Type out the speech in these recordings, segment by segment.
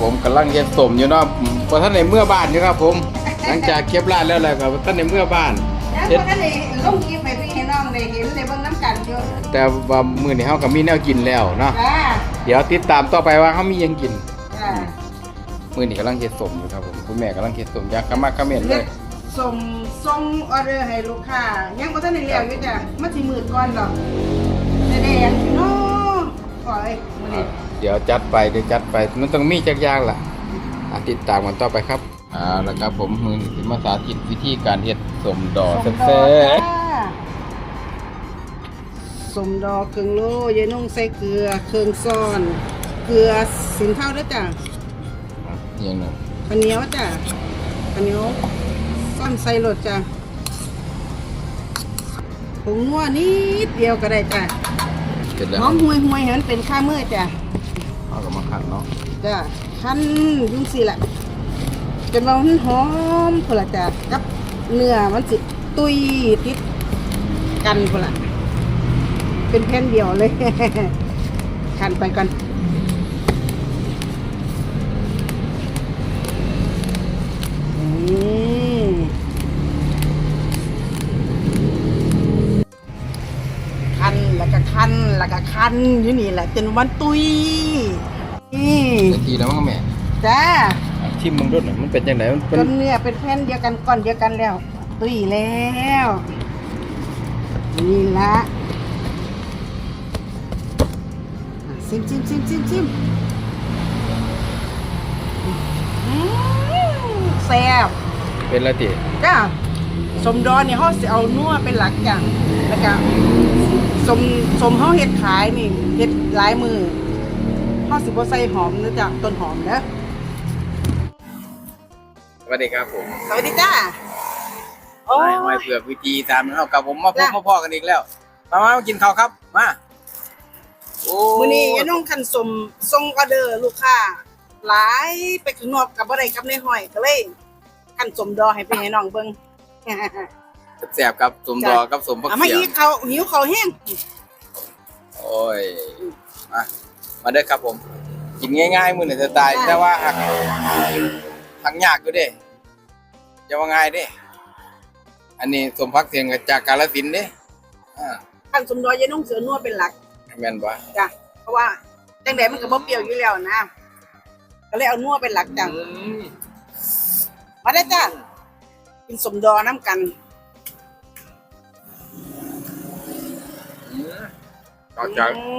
ผมกำลังเฮ็ดสมอยู่เนาะพอท่านในเมื่อบ้านอยู่ครับ ผม หลังจากเก็บร้านแล้วแหละครับท่านในเมื่อบ้านแล้วเฮ็ดก็ได้ลงคลิปให้พี่ให้น้องได้เห็นได้เบิ่งน้ำกันอยู่แต่ว่ามื้อนี้เฮาก็มีแนวกินแล้วเนาะจ้าเดี๋ยวติดตามต่อไปว่าเฮามีหยังกินจ้ามื้อนี้กำลังเฮ็ดสมอยู่ครับผมคุณแม่กำลังเฮ็ดสมอยากกะมากกะเม็ดเลเฮ็ยดส่งส่งออเดอร์ให้ลูกค้ายังบ่ทันได้เลี้ยวอยู่จ้ะมันสิมืดก่อนดอกได้ได้หยังกินเนาะขอเอ้ยมื้อนี้ เดี๋ยวจัดไปเดี๋ยวจัดไปมันต้องมีจักอย่างล่ะอะติดตามกันต่อไปครับอ่าแล้วครับผมมือนี้สิมาสาธิตวิธีการเฮ็ดสมดอกส่งดแซ่อกบจ้าสมดอกครึ่งโลยายนุ่งใส่เกลือเครื่องซ่อน เกลือสินเท่าเด้อจ้ะๆอย่างนั้นข้าวเหนียวจ้ะข้าวเหนียวซ่อนใส่รถจ้ะผงนัวนิดเดียวก็ได้จ้ะเสร็จแล้วหอมห่วยห่วยๆให้มันเป็นข้าวมือจ้ะ เอาก็มาขัดเนาะจ้ะคั้นยุ่งสิละจนว่ามันหอมพนละจ้ะกับเนื้อมันสิตุยติดกันพนละเป็นแผ่นเดียวเลยคันไปก่อนนี่ แล้วก็คันอยู่นี่แหละจนวันตุยนี่เดี๋ยวทีแล้วมั้งแม่จ้าอะชิมมึงด้วยหน่อยมันเป็นจังไดมันเป็จนนเนื้อเป็นแผ่นเดียวกันก้อนเดียวกันแล้ว ตุยแล้วนี่ละอะซิมซิมซิมซิมซิมอืมแซ่บเป็นละติจ้าสมดอนเนี่ยเขาสิเอานัวเป็นหลักจ้ะแล้วก็ สมสมเขาเฮ็ดขายนี่เฮ็ดหลายมือเขาสิบ่ใส่หอมนะจ้ะต้นหอมเด้อสวัสดีครับผมสวัสดีจ้าโอ้ไม่ยไม่เผือกวิธีตามเอากับผมมาพบจ้ะมาพ่อกันอีกแล้วมามามากินข้าวครับมาโอ้มื้อนี้ยายน้องคันสมส่งออเดอร์ลูกค้าหลายไปข้างนอกกับบ่ได้กับในห้อยก็เลยคันสมดอให้พี่ให้น้องเบิ่ง แซ่บๆครับสมดอกับสมพักอะมาเสียอีงกเขาหิวเขาวแห้งโอ้ยมามาเด้อครับผม กินง่ายๆมื้อนี้จะตายแต่ว่าหักทั้งยากอยู่เด้จะว่าง่ายเด้ อันนี้สมพักเสียงกับจากกาฬสินธุ์เด้อ่าคันสมดอยายน้องเสือนัวเป็นหลักแม่นบ่จ้ะเพราะว่าจังไดมันก็บ่เปรี้ยวอยู่แล้วนะก็เลยเอานัวเป็นหลักจ้ะอืมมาได้อจ้ะกินสมดอน้ำกัน ต่อจากอื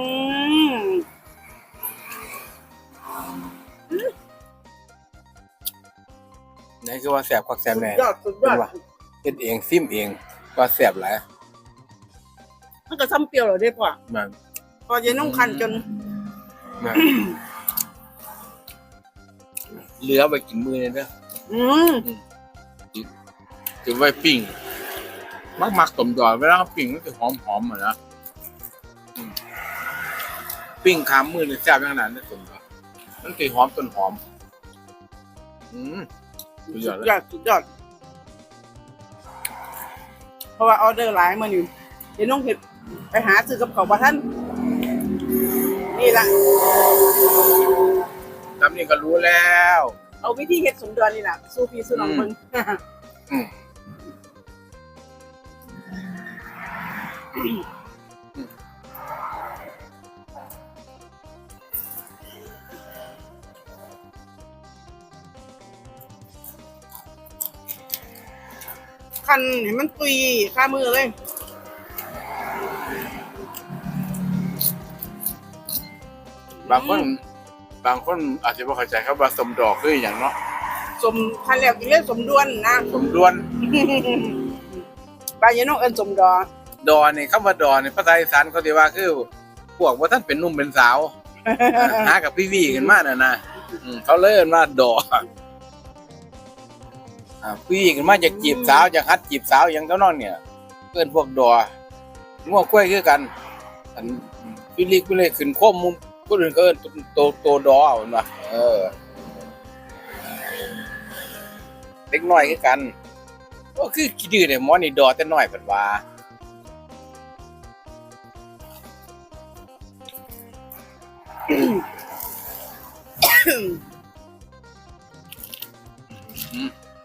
มนี่คือว่าแซ่บคักแซ่บสุดแน่ยอดสุดยอดเป็นว่ะเฮ็ดเองซิมเองก็แซ่บหลายมันก็ซ้ำเปรี้ยวเหรอเด้พ่อมันพอยายน้องคันจนมันเหลือไปกินมื้อนี่เด้ออืมจะไว้ปิ้งมักมักๆต้มดอกเวลาเขาปิ้งมันจะหอมหอมเหมือนนะอืม ปิ้งขามมือนี่แซ่บขนาดนั้นต้มดอกมันจะหอมต้นหอม อืมสุดยอดเลยยอดสุดยอด เพราะว่าออเดอร์หลายมาอยู่เดี๋ยวน้องเห็ดไปหาซื้อกับเขาวบ่ท่าน นี่ละทำนี่ก็รู้แล้ว เอาวิธีเห็ดสมดอนนี่แหละสู้พี่สู้น้องมึง อืม คันเห็นมันตุยข้ามือเลยบางคน บางคนอาจจะไม่เข้าใจครับว่าสมดอกคืออย่างเนาะสมคันแล้วกินเล่นสมดวนนะสมดวนบางอยางน้องเอินสมดอดอนี่คำว่าดอนี่ภาษาอีสานเขาสิว่าคือพวกว่าท่านเป็นหนุ่มเป็นสาวหากับพี่วีกันมาน่ะนะอืมเขาเลยเอิ้นว่าดอ อ่าพี่วีกันมาจากจีบสาวจากฮัดจีบสาวอย่างเท่านั้นเนี่ยเพื่อนพวกดองัวกล้วยคือกันอันพี่ลิกพี่เลยขึ้นโคมมุมคนอื่นก็เอิ้นโตโตดอเอาเนาะเออเล็กน้อยคือกันก็คือขี้ดื้อเนี่ยหมอนี่ดอแต่น้อยเพิ่นว่า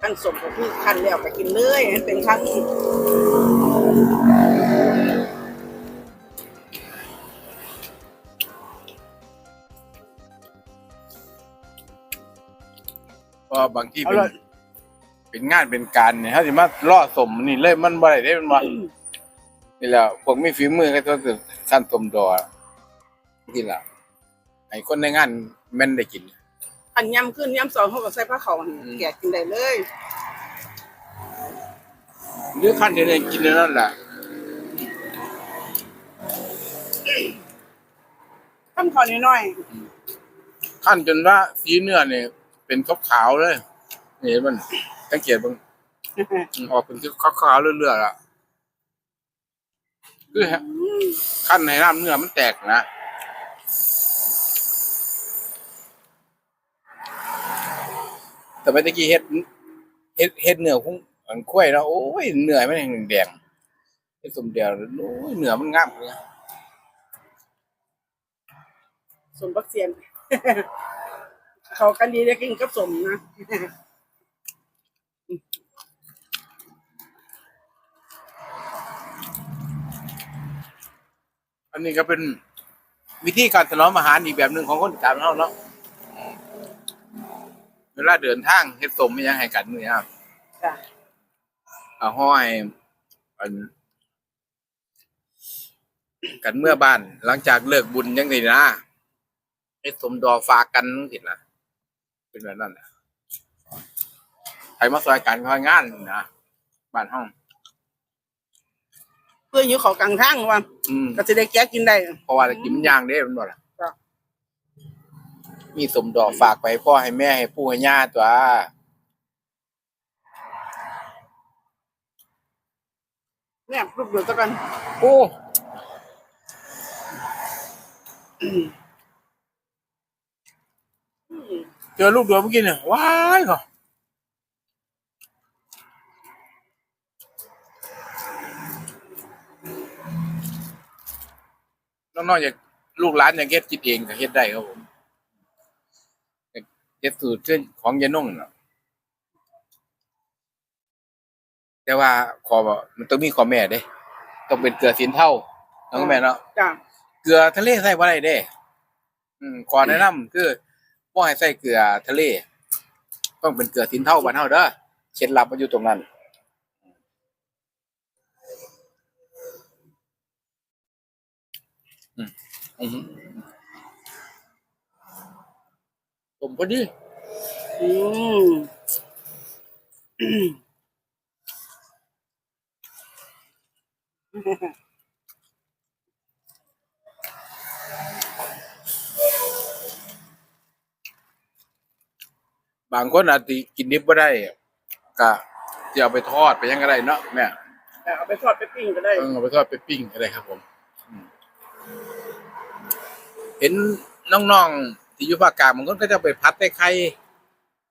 ขั้นสมก็คือขั้นแล้วก็กินเลยให้เป็นครั้งเพราะบางที่เป็น เป็นงานเป็นการเนี่ยเขาสิมาล่อสมนี่เลยมันบ่ได้ได้มันบ่นี่แหละพวกมีฝีมือก็ต้องขั้นสมดอนี่แหละไอ้คนในงานแม่นได้กิน อันยำขึ้นยำสองเขาก็ใส่ผ้าขาวหั่นอืม แกะกินได้เลยหรือขั้นเดียวเองกินเท่านั้นแหละขั้นขอน้อยขั้นจนว่าสีเนื้อเนี่ยเป็นขาวๆเลยนี่เห็นมันสังเกตบ้างๆออกเป็นขาวๆเรื่อยๆอะคือขั้นในน้ำเนื้อมันแตกนะ แต่ไปตะกี้เฮ็ดเฮ็ดเฮ็ดเนื้อคุ้งอันคุ้ยแล้วโอ้ยเนื้อมันแห้งแดงเฮ็ดสมเดียวโอ้ยเนื้อมันงามเลยสมบักเซียน เขากันดีได้กินกับสมนะอันนี้ก็เป็นวิธีการถนอมอาหารอีกแบบหนึ่งของคนอีสานเราเนาะ เวลาเดินทางเฮ็ดสมมันยังให้กันเนี่ยครับจ้ะเอาห้อยอันกันเมื่อบ้าน หลังจากเลิกบุญยังไงนะเฮ็ดสมดอกฝากกันสินะเป็นแบบนั้นนะใครมาซอยกันคอยงานนะบ้านห้อง เพื่อนอยู่เขากลางทางว่าอืมก็จะได้แกะกินได้เพราะว่าจะกินมันย่างเด้มันบ่ล่ะจ้ะ มีสมดอกฝากไปให้พ่อให้แม่ให้ปู่ให้ย่าตัวเนี่ยรูปเดียวซะกันโอ้เจอลูกเดือเมื่อกี้เนี่ยว้ายเหรอน้องๆอยากลูกหลานอยากเฮ็ดกินเองก็เฮ็ดได้ครับผมอยาก เฮ็ดสูตรเช่นของยายนุ่งน่ะแต่ว่าขอบอกมันต้องมีข้อแม่เด้ ต้องเป็นเกลือสินเท่าน้องแม่เนาะจ้ะเกลือทะเลใส่บ่ได้เด้ อืมขอแนะนำคือบ่ให้ใส่เกลือทะเล ต้องเป็นเกลือสินเท่าบ้านเฮาเด้อเคล็ดลับมันอยู่ตรงนั้นอืมอืม ผมพอดีอืมบางคนอาจสิกินดิบบ่ได้ก็สิเอาไปทอดไปหยังก็ได้เนาะแม่แต่เอาไปทอดไปปิ้งก็ได้เออเอาไปทอดไปปิ้งก็ได้ครับผมอืมเห็นน้องๆ ที่อยู่ภาคกลางบางคนก็จะไปพัดใส่ไข่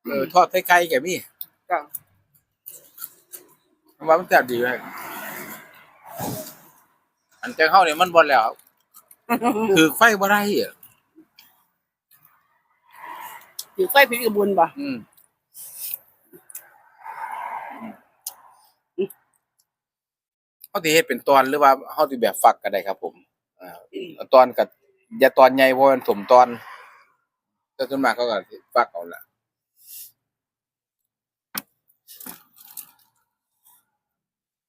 เออทอดใส่ไข่ก็มีจ้ะว่ามันแซ่บดีเลยอันแต่เข้าเนี่ยมันบ่แล้วคือไฟบ่ได้อะถือไฟพิษกระบุญป่ะอืมเขาสิเฮ็ดเป็นตอนหรือว่าเฮาสิแบบฝักก็ได้ครับ ผมอ่าเอาตอนกับอย่าตอนใหญ่เพราะมันสมตอน แต่ส่วนมากเขาก็สิฝักเอาล่ะ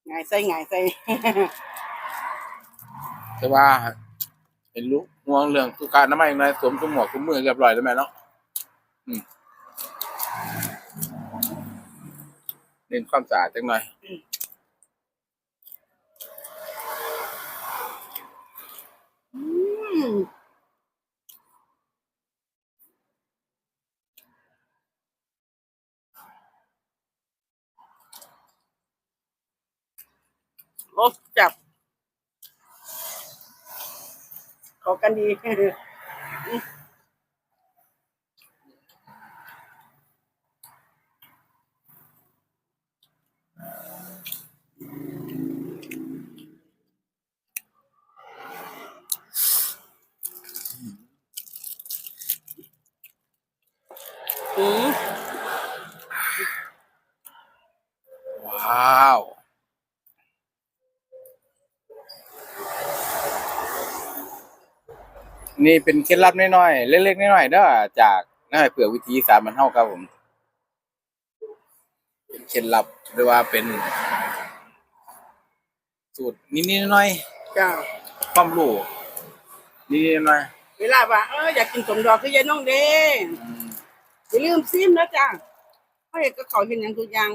ไงายใส่ไงายใส่แต่ว่า เห็นลูกห่วงเรื่องสุขอนามัยในสวมสมหมวกสวมมือเรียบร้อยแล้วแม่เนาะอืมเน้นความสะอาดจังหน่อยอืม รถจับ เขากันดี อืม นี่เป็นเคล็ดลับน้อยๆเล็กๆน้อยๆเด้อจากน้อยเปลือกวิธีสารมันเฮาครับผม เป็นเคล็ดลับหรือว่าเป็น สูตรนิดๆหน่อยจ้าๆความรู้นิดๆหน่อยเวลาว่าเอออยากกินสมดอกคือยายน้องเด้ๆอืมอย่าลืมซิมนะจ้าเขาเห็นก็เขาเห็นอย่างทุกอย่าง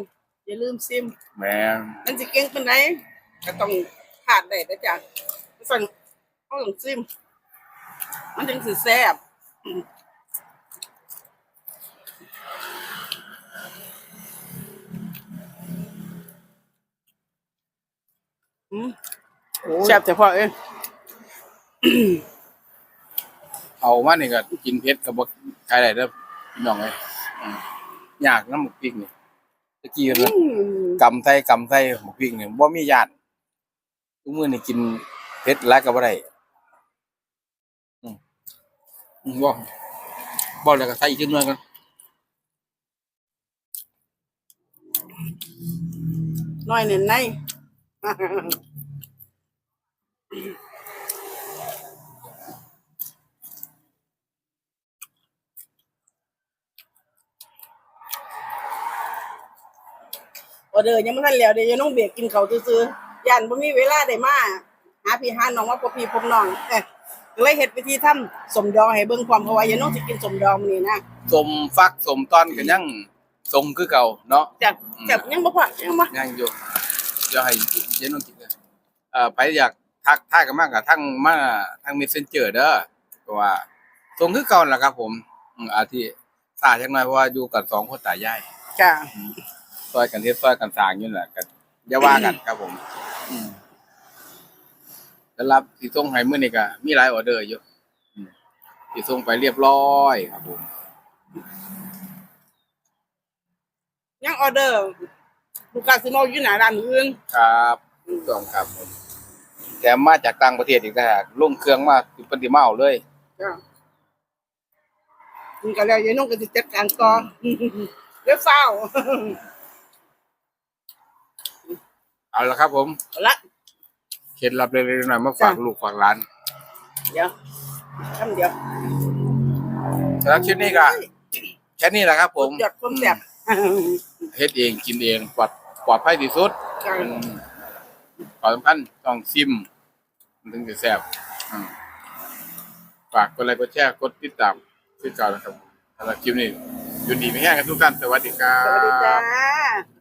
อย่าลืมซิมแม่นมันสิเก่งเป็นไรก็ต้องขาดได้นะจ้าสั่งเขาต้องซิม มันถึงสิแซ่บอืมอืมแซ่บแต่พอเองเอามานี่ก็กินเผ็ดก็บ่ใครได้เด้อพี่น้องเอ้ยอืมยากน้ำหมกพริกนี่ตะกี้อืเนาะมกำไส้กำไส้หมกพริกนี่บ่มีญาติทุกมื้อนี่กินเผ็ดหลายก็บ่ได้อืม อืมบ่บ่แล้วก็ใส่อีกจักหน่อยกันน้อยเน่นในออเดอร์ยังไม่ทันแล้วเดี๋ยวยังต้องเบรกกินเขาซื้อๆยันบ่มีเวลาได้มาหาพี่หาน้องว่าพอพี่พบน้องเอ้ย ก็เลยเฮ็ดวิธีทำสมดองให้เบิ่งความเพราะว่ายังน้องสิกินสมดองมื้อนี้นะสมฟักสมตอนก็ยังทรงคือเก่าเนาะจับจับยังบ่พอยังบ่ยังอยู่เดี๋ยวให้เย็นน้องกินเลยเอ่อไปอยากทักทายกันมากกับทั้งมาทั้ง Messenger เด้อเพราะว่าทรงคือเก่าแหละครับผมอืมอาทิสาจังหน่อยเพราะว่าอยู่กันสองคนตายายจ้ะซอยกันเฮ็ดซอยกันสร้างอยู่นั่นแหละกันอย่าว่ากันครับผมอืม แล้วรับที่ส่งให้มื้อนี้ก็มีหลายออเดอร์อยู่อืมที่ส่งไปเรียบร้อยครับผมยังออเดอร์ลูกค้าสิมาอยู่หน้าร้านมื้ออื่นครับถูกต้องครับผมแถมมาจากต่างประเทศอีกต่างหากลงเครื่องมาติปฏิมาเอาเลยจ้ะนี่ก็แล้วยังน้องก็สิจัดการต่อเดี๋ยวเฝ้า เอาละครับผม เอาละ เคล็ดลับเล็กๆน้อยๆมาฝากจ้ะลูกฝากหลานเดี๋ยวทำเดี๋ยวสำหรับคลิปนี้ก็แค่นี้แหละครับ ผมยอดความแซ่บเฮ็ดเองกินเองปลอดปลอดภัยที่สุดจ้ะอืมขอสำคัญต้องซิมมันถึงจะแซ่บอืมฝากกดไลค์กดแชร์กดติดตามคือเก่านะครับสำหรับคลิปนี้อยู่ดีไม่แห้งกันทุกท่านสวัสดีครัสวัสดีจ้าบ